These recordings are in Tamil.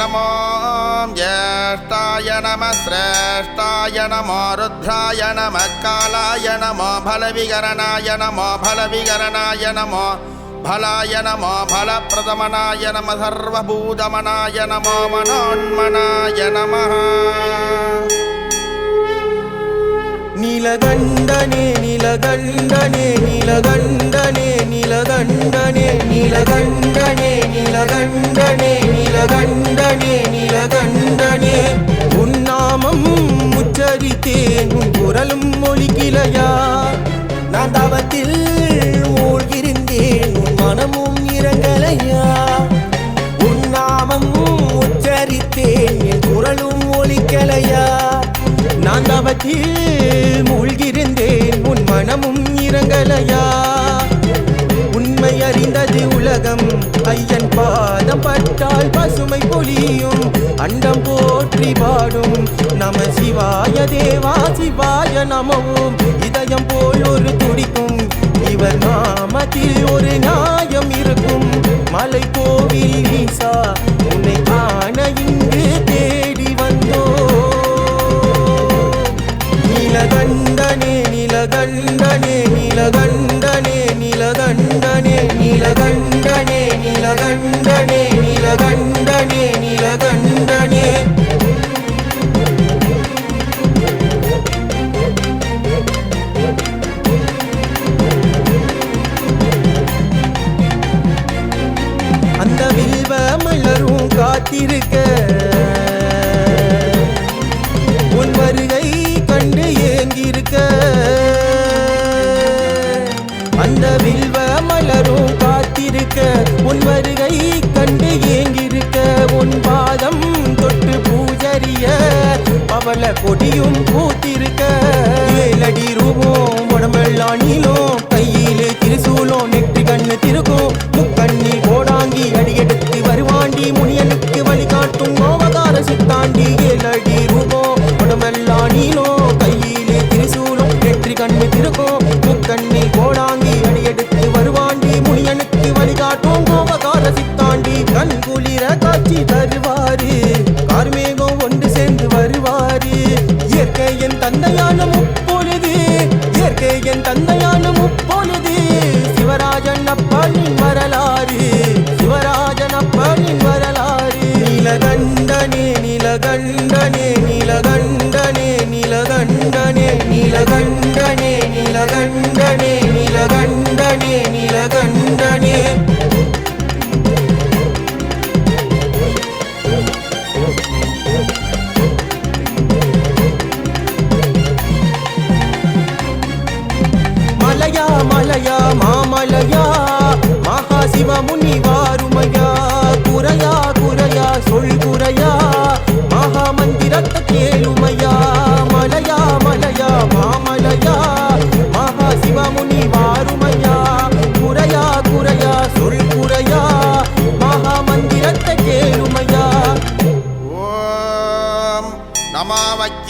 नमो ज्येष्ठाय नमः श्रेष्ठाय नमो रुद्राय नमः कालाय नमो फलविकरणाय नमो फलविकरणाय नमो फलाय नमो फलप्रदमनाय नमः सर्वभूतमनाय नमो मनोन्मनाय नमः நீலகண்டனே நீலகண்டனே நீலகண்டனே நீலகண்டனே நீலகண்டனே நீலகண்டனே நீலகண்டனே நீலகண்டனே. உன் நாமம் உச்சரித்தேன் உன் குரலும் மொழிகிலையா நான் தவத்தில் மூழ்கிருந்தேன் மனமும் இறங்கலையா உன் நாமம் உச்சரித்தேன் என் குரலும் ஒழிக்கலையா நான் தவத்தில் மூழ்கிருந்தேன் உன் மனமும் இறங்கலையா உண்மை அறிந்தது உலகம். ஐயன் பாதம் பட்டால் பசுமை பொழியும். அண்டம் போற்றி பாடும். நம சிவாய தேவா சிவாய நமவும் இதயம் போல் ஒரு துடிக்கும். இவர் நான் காத்திருக்க. உன் வருகை கண்டு ஏங்கியிருக்க அந்த வில்வ மலரும் காத்திருக்க. உன் வருகை கண்டு ஏங்கிருக்க. உன் பாதம் தொட்டு பூஜரிய பவள கொடியும் பூத்திருக்க உடம்பெல்லாம் கையிலே திருசூலம் வெற்றி கண்ணு திருக்கோ முக்கண்ணை கோடாங்கி அடியெடுத்து வருவாண்டி முனியனுக்கு வழிகாட்டும் கோபகார சித்தாண்டி கண் குளிர காட்சி தருவாரு. கார்மேகம் ஒன்று சேர்ந்து வருவாரு. இயற்கையின் தந்தையான முப்பொழுது இயற்கையின் தந்தையான முப்பொழுது. சிவராஜன் அப்பனின் வரலாறு சிவராஜன் அப்பனின் வரலாறு. நிலகண்டனே நிலகண்டனே நிலகண்ட நீலகண்டனே நீலகண்டனே நீலகண்டனே நீலகண்டனே நீலகண்டனே நீலகண்டனே.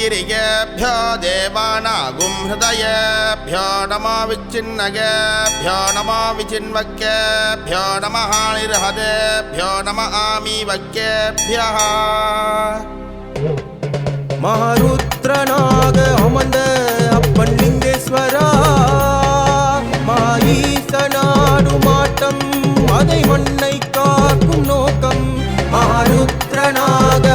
वच्चिरिकेभ्यो देवानागुं हृदयेभ्यो नमो विच्छिन्नगेभ्यो नमो विचिन्वक्येभ्यो नमः निर्हदेभ्यो नम आमीवक्येभ्यः மகாருத்ரனாக அமர்ந்த அப்பன் லிங்கேஸ்வரா மாஈசனாடு மாட்டம் அதை மண்ணை காக்கும் நோக்கம் மகாருத்ரனாக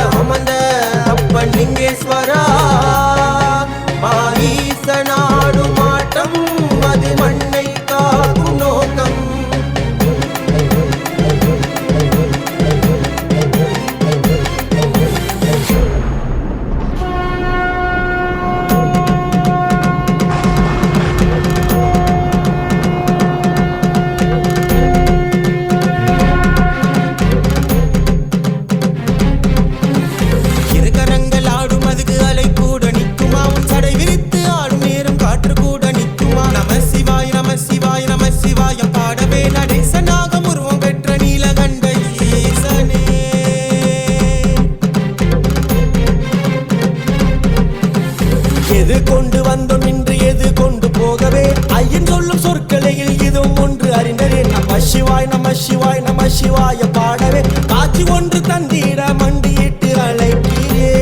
எது கொண்டு வந்தோம் இன்று எது கொண்டு போகவே. ஐயன் சொல்லும் சொற்களையில் இதுவும் ஒன்று அறிந்தரே நம சிவாய் நம சிவாய் நம சிவாய பாடவே. காட்சி ஒன்று தந்திட மண்டியிட்டு அழைப்பீரே.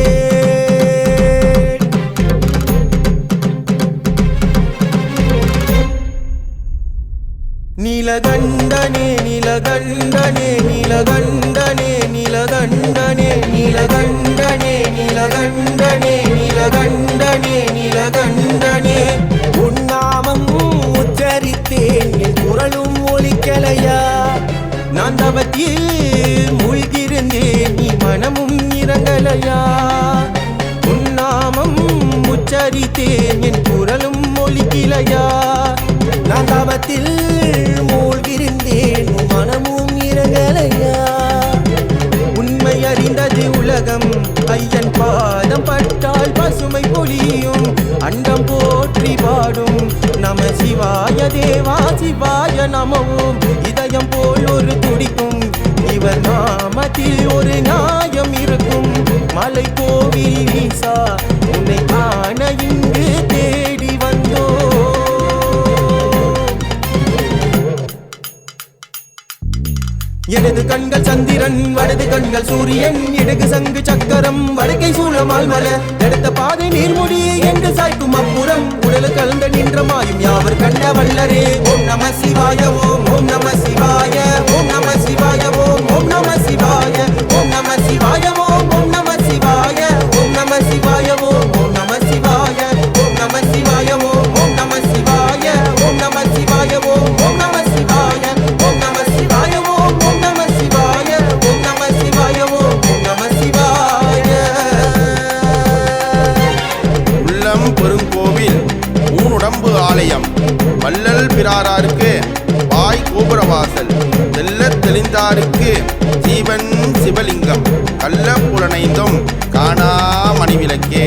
நீலகண்டனே நீலகண்டனே நீலகண்டனே நீலகண்டனே நீலகண்டனே நீலகண்ட இறங்கலையா உன்னாமம் உச்சரித்தேன் என் குரலும் ஒலிக்கலையா? நான் தவத்தில் மூழ்கிருந்தேன் மனமும் இறங்கலையா? உண்மை அறிந்தது உலகம் ஐயன் பாதம் பட்டால் பசுமை பொழியும் அண்டம் போற்றி பாடும் நம சிவாய தேவா சிவாய நமவும் இதயம் போல் ஒரு துடிக்கும் இவர் நாமத்தில் மாலை கோவில் ஈசா உன்னை காண இங்கு தேடி வந்தோ. எனது கண்கள் சந்திரன் வடது கண்கள் சூரியன் இடது சங்கு சக்கரம் வடக்கை சூழமால் மல. எடுத்த பாதை நீர்முடி என்று சாய்க்கும் அப்புறம் உடலு கலந்த நின்ற மாயும் யாவர் கண்ட வல்லரே. ஓம் நம சிவாய ஓம் ஓம் நம சிவாய. தெளிந்தாராருக்கு வாய் கோபுரவாசல் வெல்ல தெளிந்தாருக்கு ஜீவன் சிவலிங்கம் கள்ள புலனைந்தும் காணா மணிவிளக்கே.